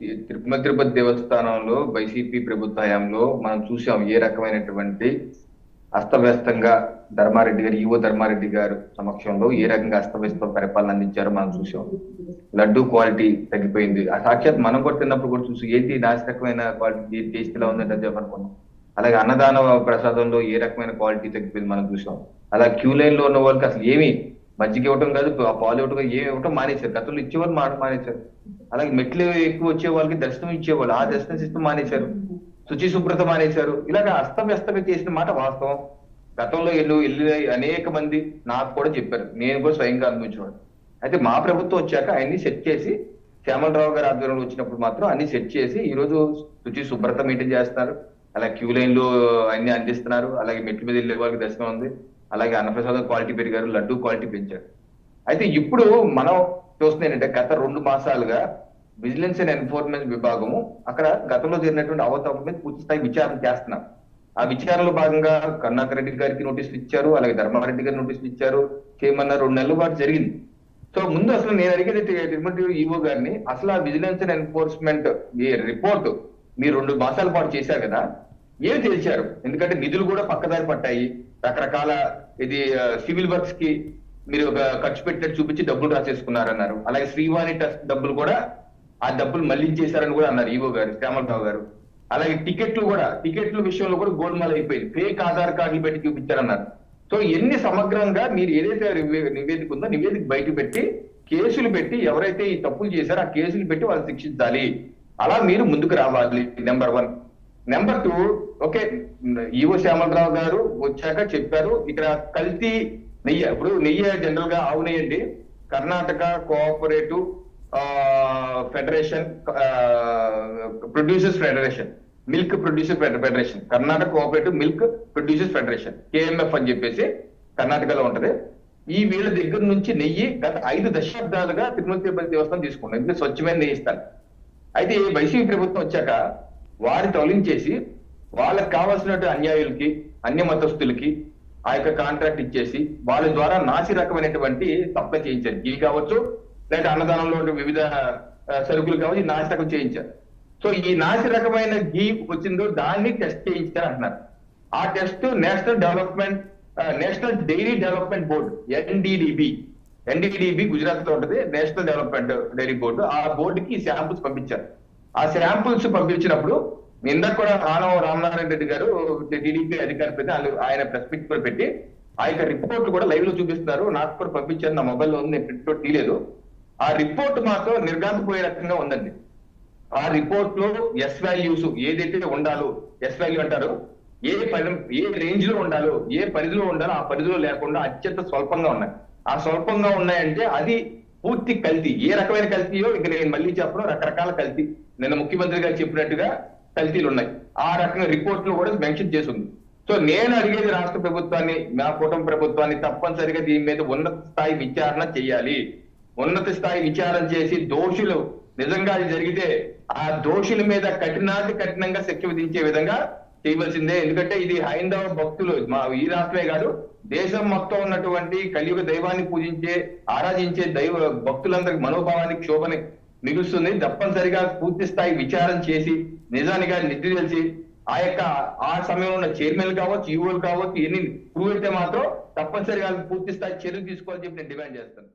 తిరుమల తిరుపతి దేవస్థానంలో వైసీపీ ప్రభుత్వ హయాంలో మనం చూసాం ఏ రకమైనటువంటి అస్తవ్యస్తంగా ధర్మారెడ్డి గారు ఈవో ధర్మారెడ్డి గారు సమక్షంలో ఏ రకంగా అస్తవ్యస్త పరిపాలన అందించారో మనం చూసాం లడ్డు క్వాలిటీ తగ్గిపోయింది. ఆ సాక్షాత్ మనం కూడా తిన్నప్పుడు కూడా చూసి ఏంటి నాశరకమైన క్వాలిటీ టేస్ట్ ఇలా ఉందంటే అది చెప్పనుకున్నాం అలాగే అన్నదాన ప్రసాదంలో ఏ రకమైన క్వాలిటీ తగ్గిపోయింది మనం చూసాం అలా క్యూ లైన్లో ఉన్న వాళ్ళకి అసలు ఏమి మజ్జిగ ఇవ్వటం కాదు ఆ పాలు ఇవ్వటం కాదు, ఏమి ఇవ్వటం మానేశారు. గతంలో ఇచ్చేవాళ్ళు మాట మానేశారు. అలాగే మెట్లు ఎక్కువ వచ్చే వాళ్ళకి దర్శనం ఇచ్చేవాళ్ళు. ఆ దర్శనం సిస్టమ్ మానేశారు. శుచి శుభ్రత మానేశారు. ఇలాగ అస్తవ్యస్తంగా చేసిన మాట వాస్తవం. గతంలో ఎల్లు ఎల్లు అనేక మంది నాకు కూడా చెప్పారు. నేను కూడా స్వయంగా అనుభవించేవాడు అయితే మా ప్రభుత్వం వచ్చాక ఆయన్ని సెట్ చేసి శ్యామలరావు గారి ఆధ్వర్యంలో వచ్చినప్పుడు మాత్రం అన్ని సెట్ చేసి ఈ రోజు శుచి శుభ్రత మెయింటైన్ చేస్తున్నారు. అలా క్యూ లైన్లో అన్ని అందిస్తున్నారు. అలాగే మెట్ల మీద వెళ్ళే వాళ్ళకి దర్శనం ఉంది. అలాగే అన్నప్రసాదం క్వాలిటీ పెరిగారు లడ్డు క్వాలిటీ పెంచారు. అయితే ఇప్పుడు మనం చూస్తుంది ఏంటంటే గత రెండు మాసాలుగా విజిలెన్స్ అండ్ ఎన్ఫోర్స్మెంట్ విభాగము అక్కడ గతంలో జరిగినటువంటి అవతాపం మీద పూర్తి స్థాయి విచారణ చేస్తున్నాం. ఆ విచారణలో భాగంగా కర్ణాకర్ రెడ్డి గారికి నోటీసులు ఇచ్చారు అలాగే ధర్మారెడ్డి గారికి నోటీసులు ఇచ్చారు చేయమన్నారు రెండు నెలల పాటు జరిగింది. సో ముందు అసలు నేను అడిగేది ఈవో గారిని అసలు ఆ విజిలెన్స్ అండ్ ఎన్ఫోర్స్మెంట్ ఈ రిపోర్ట్ మీరు రెండు మాసాల పాటు చేశారు కదా ఏం తెలిసారు ఎందుకంటే నిధులు కూడా పక్కదారి పట్టాయి. రకరకాల ఇది సివిల్ వర్క్స్కి మీరు ఒక ఖర్చు పెట్టినట్టు చూపించి డబ్బులు రాసేసుకున్నారన్నారు. అలాగే శ్రీవాణి ట్రస్ట్ డబ్బులు కూడా ఆ డబ్బులు మళ్ళీ చేశారని కూడా అన్నారు ఈవో గారు శ్యామలరావు గారు. అలాగే టికెట్లు కూడా టికెట్ల విషయంలో కూడా గోల్మాల్ అయిపోయింది. ఫేక్ ఆధార్ కార్డులు పెట్టి చూపించారన్నారు. సో ఎన్ని సమగ్రంగా మీరు ఏదైతే నివేదిక ఉందో నివేదిక బయట పెట్టి కేసులు పెట్టి ఎవరైతే ఈ తప్పులు చేశారో ఆ కేసులు పెట్టి వాళ్ళు శిక్షించాలి. అలా మీరు ముందుకు రావాలి number one. Number two okay EO Syamala Rao గారు వచ్చాక చెప్పారు ఇక్కడ కల్తీ నెయ్యి ఇప్పుడు నెయ్యి జనరల్గా ఆవు నెయ్యండి Karnataka cooperative federation producers federation milk producer federation. Karnataka cooperative milk producers federation KMF అని చెప్పేసి కర్ణాటకలో ఉంటది. ఈ వీళ్ళ దగ్గర నుంచి నెయ్యి గత ఐదు దశాబ్దాలుగా తిరుమల తిరుపతి దేవస్థానం తీసుకుంటాం ఎందుకంటే స్వచ్ఛమైన నెయ్యి ఇస్తారు. అయితే వైసీపీ ప్రభుత్వం వచ్చాక వారి తొలగించేసి వాళ్ళకి కావాల్సినట్టు అన్యాయులకి అన్య మతస్థులకి ఆ యొక్క కాంట్రాక్ట్ ఇచ్చేసి వాళ్ళ ద్వారా నాసి రకమైనటువంటి సప్లై చేయించారు. గీ కావచ్చు లేదా అన్నదానంలో వివిధ సరుకులు కావచ్చు నాసి రకం చేయించారు. సో ఈ నాసి రకమైన గీ వచ్చిందో దాన్ని టెస్ట్ చేయించారు అంటున్నారు. ఆ test national development national dairy development board NDDB NDDB గుజరాత్లో ఉంటుంది నేషనల్ డెవలప్మెంట్ డైరీ బోర్డు ఆ బోర్డుకి శాంపుల్స్ పంపించారు. ఆ శాంపుల్స్ పంపించినప్పుడు ఇందాక కూడా ఆనవ రామనారాయణ రెడ్డి గారు టీడీపీ అధికారి పెద్ద ఆయన- ప్రెస్ మీట్ కూడా పెట్టి ఆ యొక్క రిపోర్ట్ కూడా లైవ్లో చూపిస్తున్నారు. నాకు కూడా పంపించారు నా మొబైల్లో ఉంది నేను ప్రింట్ తీయలేదు. ఆ రిపోర్ట్ మాత్రం నిర్గాంతపోయే రకంగా ఉందండి. ఆ రిపోర్ట్లో ఎస్ వాల్యూస్ ఏదైతే ఉండాలో ఎస్ వాల్యూ అంటారు ఏ పరి ఏ రేంజ్లో ఉండాలో ఏ పరిధిలో ఉండాలో ఆ పరిధిలో లేకుండా అత్యంత స్వల్పంగా ఉన్నాయి. ఆ స్వల్పంగా ఉన్నాయంటే అది పూర్తి కల్తీ. ఏ రకమైన కల్తీయో ఇక నేను మళ్ళీ చెప్పను రకరకాల కల్తీ. నిన్న ముఖ్యమంత్రి గారు చెప్పినట్టుగా కల్తీలు ఉన్నాయి. ఆ రకంగా రిపోర్ట్లో కూడా మెన్షన్ చేసింది. సో నేను అడిగేది రాష్ట్ర ప్రభుత్వాన్ని మా కూటమి ప్రభుత్వాన్ని తప్పనిసరిగా దీని మీద ఉన్నత స్థాయి విచారణ చేయాలి. ఉన్నత స్థాయి విచారణ చేసి దోషులు నిజంగా అది జరిగితే ఆ దోషుల మీద కఠినాతి కఠినంగా శిక్ష విధించే విధంగా చేయవలసిందే. ఎందుకంటే ఇది హైందవ భక్తులు. మా ఈ రాష్ట్రమే కాదు దేశం మొత్తం ఉన్నటువంటి కలియుగ దైవాన్ని పూజించే ఆరాధించే దైవ భక్తులందరికి మనోభావానికి క్షోభని మిగులుస్తుంది తప్పనిసరిగా పూర్తి స్థాయి విచారం చేసి నిజానిగా నిధి తెలిసి ఆ యొక్క ఆ సమయంలో ఉన్న చైర్మన్ కావచ్చు ఈఓలు కావచ్చు ఎన్ని ప్రూవ్ అయితే మాత్రం తప్పనిసరిగా పూర్తి స్థాయి చర్యలు తీసుకోవాలని చెప్పి నేను డిమాండ్ చేస్తాను.